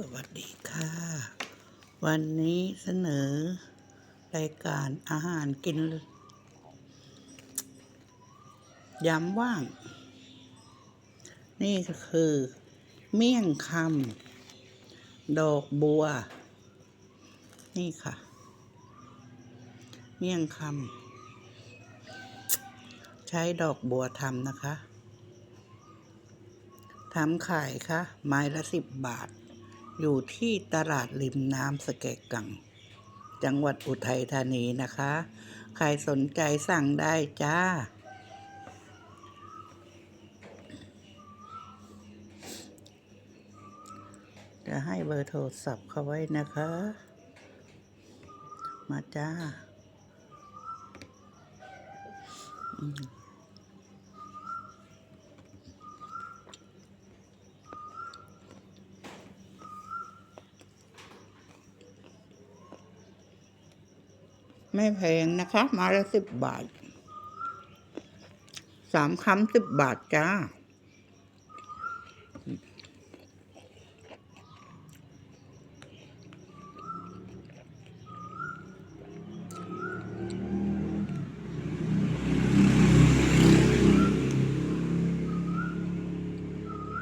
สวัสดีค่ะ วันนี้เสนอ รายการอาหารกินยำว่าง นี่ก็คือ เมี่ยงคำดอกบัว นี่ค่ะ เมี่ยงคำใช้ดอกบัวทำนะคะทำขายค่ะ ไม้ละสิบบาท อยู่ที่ตลาดริมน้ำสะแกะกัง จังหวัดอุทัยธานีนะคะ ใครสนใจสั่งได้จ้า จะให้เบอร์โทรศัพท์เขาไว้นะคะ มาจ้า อืม ไม่แพงนะคะ มาละสิบบาท สามคำสิบบาทจ้า